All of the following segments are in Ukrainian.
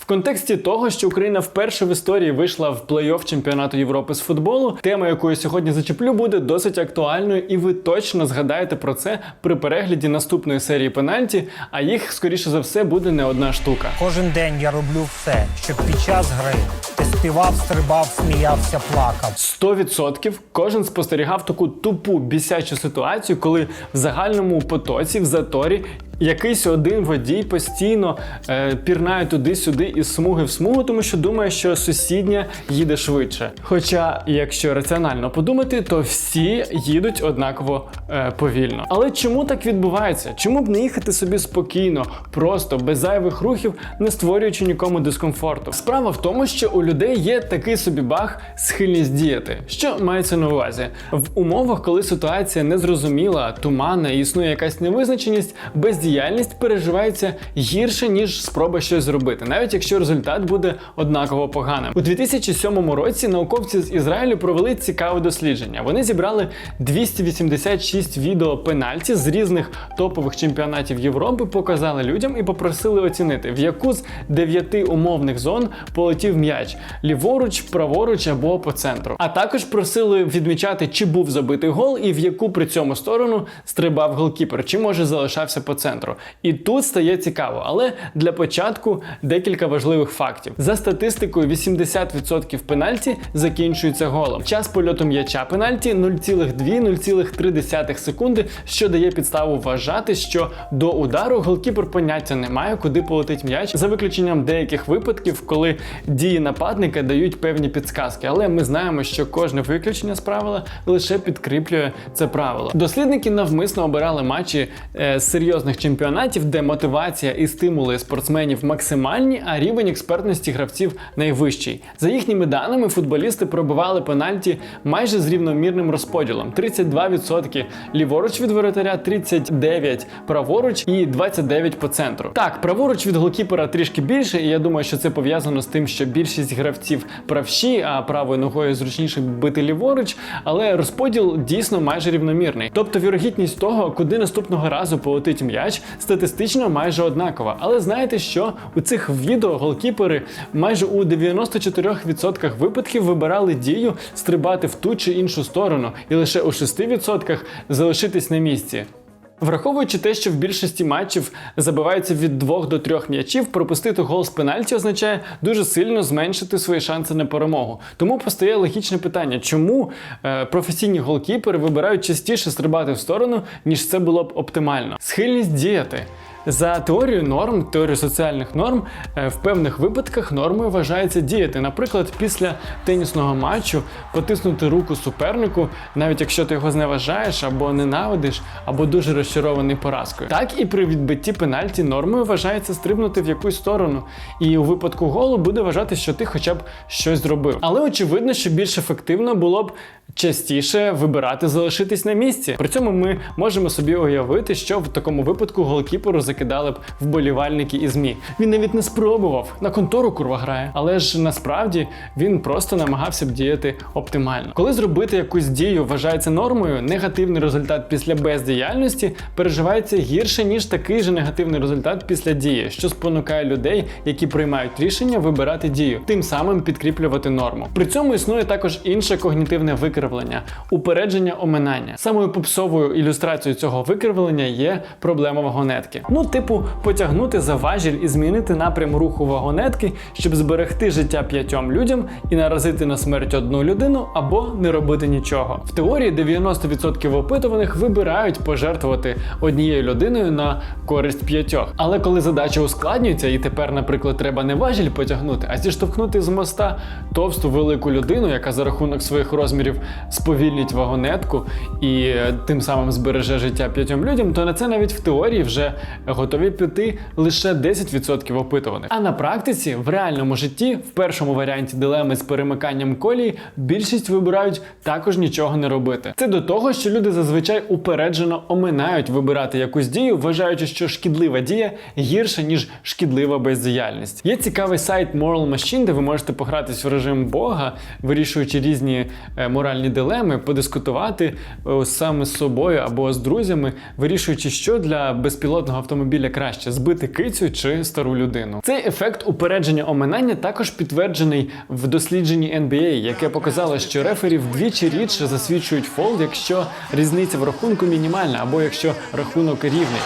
В контексті того, що Україна вперше в історії вийшла в плей-офф чемпіонату Європи з футболу, тема, яку я сьогодні зачеплю, буде досить актуальною, і ви точно згадаєте про це при перегляді наступної серії пенальті. А їх скоріше за все буде не одна штука. Кожен день я роблю все, щоб під час гри ти співав, стрибав, сміявся, плакав. 100% кожен спостерігав таку тупу бісячу ситуацію, коли в загальному потоці в заторі. Якийсь один водій постійно е, пірнає туди-сюди із смуги в смугу, тому що думає, що сусідня їде швидше. Хоча, якщо раціонально подумати, то всі їдуть однаково е, повільно. Але чому так відбувається? Чому б не їхати собі спокійно, просто без зайвих рухів, не створюючи нікому дискомфорту? Справа в тому, що у людей є такий собі баг схильність діяти. Що мається на увазі? В умовах, коли ситуація незрозуміла, туманна і існує якась невизначеність, бездіяльність переживається гірше, ніж спроба щось зробити, навіть якщо результат буде однаково поганим. У 2007 році науковці з Ізраїлю провели цікаве дослідження. Вони зібрали 286 відео пенальті з різних топових чемпіонатів Європи, показали людям і попросили оцінити, в яку з дев'яти умовних зон полетів м'яч ліворуч, праворуч або по центру. А також просили відмічати, чи був забитий гол і в яку при цьому сторону стрибав голкіпер, чи може залишався по центру. І тут стає цікаво, але для початку декілька важливих фактів. За статистикою, 80% пенальті закінчується голом. Час польоту м'яча пенальті 0,2-0,3 секунди, що дає підставу вважати, що до удару голкіпер поняття не має, куди полетить м'яч, за виключенням деяких випадків, коли дії нападника дають певні підсказки. Але ми знаємо, що кожне виключення з правила лише підкріплює це правило. Дослідники навмисно обирали матчі е, з серйозних чемпіонатів, де мотивація і стимули спортсменів максимальні, а рівень експертності гравців найвищий. За їхніми даними, футболісти пробивали пенальті майже з рівномірним розподілом: 32% ліворуч від воротаря, 39% праворуч і 29% по центру. Так, праворуч від голкіпера трішки більше, і я думаю, що це пов'язано з тим, що більшість гравців правші, а правою ногою зручніше бити ліворуч, але розподіл дійсно майже рівномірний. Тобто вірогідність того, куди наступного разу полетить м'яч, статистично майже однакова. Але знаєте що? У цих відео голкіпери майже у 94% випадків вибирали дію стрибати в ту чи іншу сторону, і лише у 6% залишитись на місці. Враховуючи те, що в більшості матчів забиваються від 2 до 3 м'ячів, пропустити гол з пенальті означає дуже сильно зменшити свої шанси на перемогу. Тому постає логічне питання, чому е, професійні голкіпери вибирають частіше стрибати в сторону, ніж це було б оптимально. Схильність діяти. За теорією норм, теорією соціальних норм, е, в певних випадках нормою вважається діяти. Наприклад, після тенісного матчу потиснути руку супернику, навіть якщо ти його зневажаєш або ненавидиш, або дуже розчарований поразкою. Так і при відбитті пенальті нормою вважається стрибнути в якусь сторону. І у випадку голу буде вважати, що ти хоча б щось зробив. Але очевидно, що більш ефективно було б частіше вибирати залишитись на місці. При цьому ми можемо собі уявити, що в такому випадку голкіперу закидали б вболівальники і змі. Він навіть не спробував на контору курва грає, але ж насправді він просто намагався б діяти оптимально. Коли зробити якусь дію вважається нормою, негативний результат після бездіяльності переживається гірше ніж такий же негативний результат після дії, що спонукає людей, які приймають рішення вибирати дію, тим самим підкріплювати норму. При цьому існує також інше когнітивне викривлення упередження оминання. Самою попсовою ілюстрацією цього викривлення є проблема вагонетки. Ну, типу, потягнути за важіль і змінити напрям руху вагонетки, щоб зберегти життя п'ятьом людям і наразити на смерть одну людину або не робити нічого. В теорії 90% опитуваних вибирають пожертвувати однією людиною на користь п'ятьох. Але коли задача ускладнюється, і тепер, наприклад, треба не важіль потягнути, а зіштовхнути з моста товсту велику людину, яка за рахунок своїх розмірів сповільнить вагонетку і е, тим самим збереже життя п'ятьом людям, то на це навіть в теорії вже готові піти лише 10% опитуваних. А на практиці, в реальному житті, в першому варіанті дилеми з перемиканням колії, більшість вибирають також нічого не робити. Це до того, що люди зазвичай упереджено оминають вибирати якусь дію, вважаючи, що шкідлива дія гірша, ніж шкідлива бездіяльність. Є цікавий сайт Moral Machine, де ви можете погратись в режим Бога, вирішуючи різні е, моральні дилеми, подискутувати е, саме з собою або з друзями, вирішуючи, що для безпілотного автомобіля автомобіля краще збити кицю чи стару людину. Цей ефект упередження оминання також підтверджений в дослідженні NBA, яке показало, що рефері вдвічі рідше засвідчують фол, якщо різниця в рахунку мінімальна або якщо рахунок рівний.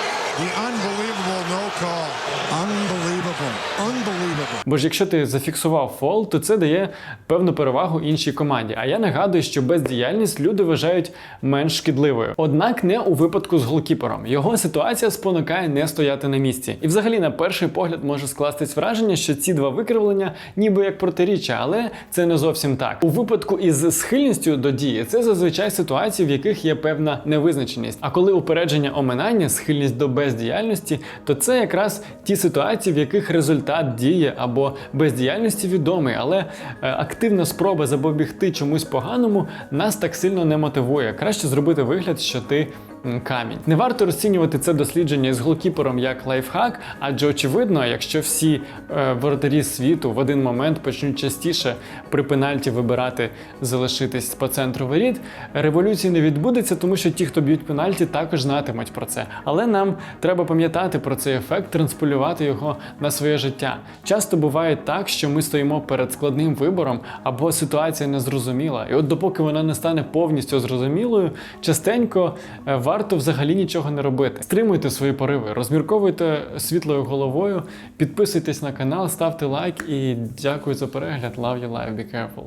Бо ж якщо ти зафіксував фол, то це дає певну перевагу іншій команді. А я нагадую, що бездіяльність люди вважають менш шкідливою. Однак не у випадку з голкіпером. Його ситуація спонукає не стояти на місці. І взагалі, на перший погляд, може скластись враження, що ці два викривлення ніби як протиріччя, але це не зовсім так. У випадку із схильністю до дії це зазвичай ситуації, в яких є певна невизначеність. А коли упередження оминання, схильність до бездіяльності, то це якраз ті ситуації, в яких результат дії або бездіяльності відомий, але е, активна спроба запобігти чомусь поганому нас так сильно не мотивує. Краще зробити вигляд, що ти камінь. Не варто розцінювати це дослідження з голкіпером як лайфхак, адже очевидно, якщо всі е, воротарі світу в один момент почнуть частіше при пенальті вибирати залишитись по центру воріт, революції не відбудеться, тому що ті, хто б'ють пенальті, також знатимуть про це. Але нам треба пам'ятати про цей ефект, трансполювати його на своє життя. Часто буває так, що ми стоїмо перед складним вибором або ситуація незрозуміла. І от допоки вона не стане повністю зрозумілою, частенько е, варто взагалі нічого не робити. Стримуйте свої пориви, розмірковуйте світлою головою, підписуйтесь на канал, ставте лайк і дякую за перегляд. Love you life, be careful.